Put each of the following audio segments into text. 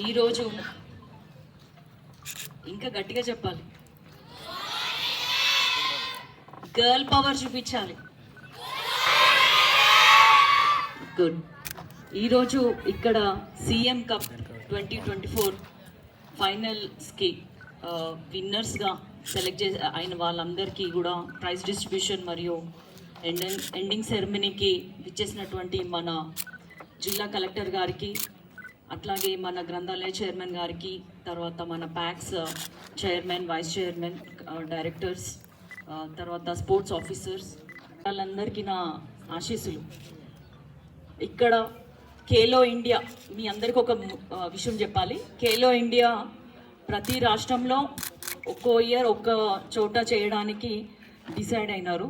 ఈరోజు ఇంకా గట్టిగా చెప్పాలి. గర్ల్ పవర్ చూపించాలి. గుడ్ ఈరోజు ఇక్కడ CM cup twenty twenty four ఫైనల్స్కి విన్నర్స్గా సెలెక్ట్ చేసి అయిన వాళ్ళందరికీ కూడా ప్రైజ్ డిస్ట్రిబ్యూషన్ మరియు ఎండింగ్ ఎండింగ్ సెరమనీకి విచ్చేసినటువంటి మన జిల్లా కలెక్టర్ గారికి అట్లాగే మన గ్రంథాలయ చైర్మన్ గారికి తర్వాత మన PACS chairman vice chairman directors తర్వాత స్పోర్ట్స్ ఆఫీసర్స్ వాళ్ళందరికీ నా ఆశీస్సులు. ఇక్కడ కేలో ఇండియా మీ అందరికి ఒక విషయం చెప్పాలి. కేలో ఇండియా ప్రతి రాష్ట్రంలో ఒక్కో ఇయర్ ఒక్క చోట చేయడానికి డిసైడ్ అయినారు.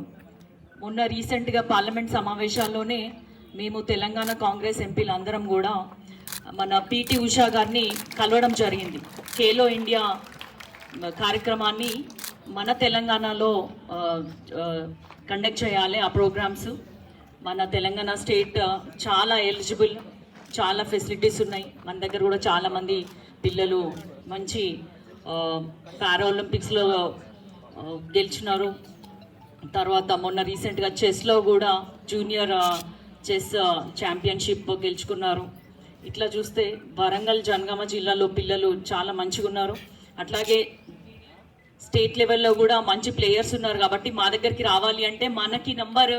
మొన్న రీసెంట్గా పార్లమెంట్ సమావేశాల్లోనే మేము తెలంగాణ కాంగ్రెస్ ఎంపీలు అందరం కూడా మన పిటి ఉషా గారిని కలవడం జరిగింది. కేలో ఇండియా కార్యక్రమాన్ని మన తెలంగాణలో కండక్ట్ చేయాలి ఆ ప్రోగ్రామ్స్. మన తెలంగాణ స్టేట్ చాలా ఎలిజిబుల్. చాలా ఫెసిలిటీస్ ఉన్నాయి. మన దగ్గర కూడా చాలామంది పిల్లలు మంచి పారా ఒలింపిక్స్లో గెలిచినారు. తర్వాత మొన్న రీసెంట్గా చెస్లో కూడా జూనియర్ చెస్ ఛాంపియన్షిప్ గెలుచుకున్నారు. ఇట్లా చూస్తే వరంగల్ జనగామ జిల్లాలో పిల్లలు చాలా మంచిగా ఉన్నారు. అట్లాగే స్టేట్ లెవెల్లో కూడా మంచి ప్లేయర్స్ ఉన్నారు కాబట్టి మా దగ్గరికి రావాలి అంటే మనకి నెంబర్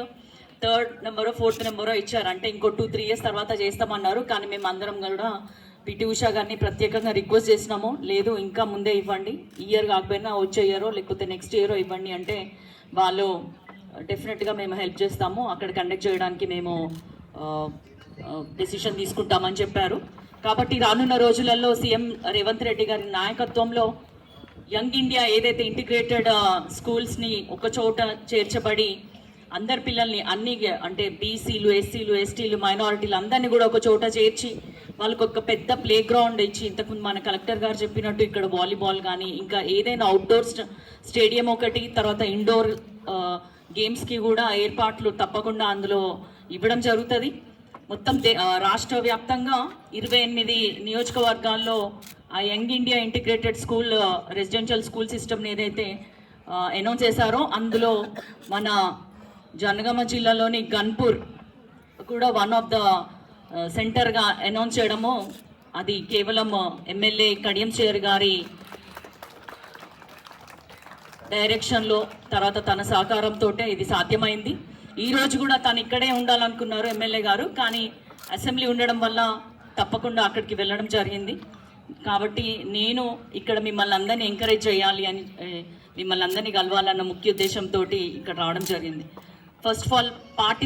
థర్డ్ నెంబరో ఫోర్త్ నెంబరో ఇచ్చారు. అంటే ఇంకో టూ త్రీ ఇయర్స్ తర్వాత చేస్తామన్నారు. కానీ మేము అందరం కూడా పిటి ఉషా గారిని ప్రత్యేకంగా రిక్వెస్ట్ చేసినాము. లేదు ఇంకా ముందే ఇవ్వండి. ఇయర్ కాకపోయినా వచ్చే ఇయరో లేకపోతే నెక్స్ట్ ఇయరో ఇవ్వండి అంటే వాళ్ళు డెఫినెట్గా మేము హెల్ప్ చేస్తాము. అక్కడ కండక్ట్ చేయడానికి మేము డెసిషన్ తీసుకుంటామని చెప్పారు. కాబట్టి రానున్న రోజులలో సీఎం రేవంత్ రెడ్డి గారి నాయకత్వంలో యంగ్ ఇండియా ఏదైతే ఇంటిగ్రేటెడ్ స్కూల్స్ని ఒక చోట చేర్చబడి అందరి పిల్లల్ని అన్ని అంటే బీసీలు ఎస్సీలు ఎస్టీలు మైనారిటీలు అందరినీ కూడా ఒక చోట చేర్చి వాళ్ళకి ఒక పెద్ద ప్లే గ్రౌండ్ ఇచ్చి ఇంతకుముందు మన కలెక్టర్ గారు చెప్పినట్టు ఇక్కడ వాలీబాల్ కానీ ఇంకా ఏదైనా అవుట్డోర్ స్టేడియం ఒకటి తర్వాత ఇండోర్ గేమ్స్కి కూడా ఏర్పాట్లు తప్పకుండా అందులో ఇవ్వడం జరుగుతుంది. మొత్తం రాష్ట్ర వ్యాప్తంగా ఇరవై ఎనిమిది నియోజకవర్గాల్లో ఆ young India integrated school residential school సిస్టమ్ని ఏదైతే అనౌన్స్ చేశారో అందులో మన జనగామ జిల్లాలోని గన్పూర్ కూడా వన్ ఆఫ్ ద సెంటర్గా అనౌన్స్ చేయడము. అది కేవలం uh, ఎమ్మెల్యే కడియం చేర్ గారి డైరెక్షన్లో తర్వాత తన సహకారంతో ఇది సాధ్యమైంది. ఈ రోజు కూడా తను ఇక్కడే ఉండాలనుకున్నారు ఎమ్మెల్యే గారు. కానీ అసెంబ్లీ ఉండడం వల్ల తప్పకుండా అక్కడికి వెళ్ళడం జరిగింది. కాబట్టి నేను ఇక్కడ మిమ్మల్ని అందరినీ ఎంకరేజ్ చేయాలి అని మిమ్మల్ని అందరినీ కలవాలన్న ముఖ్య ఉద్దేశంతో ఇక్కడ రావడం జరిగింది. First of all party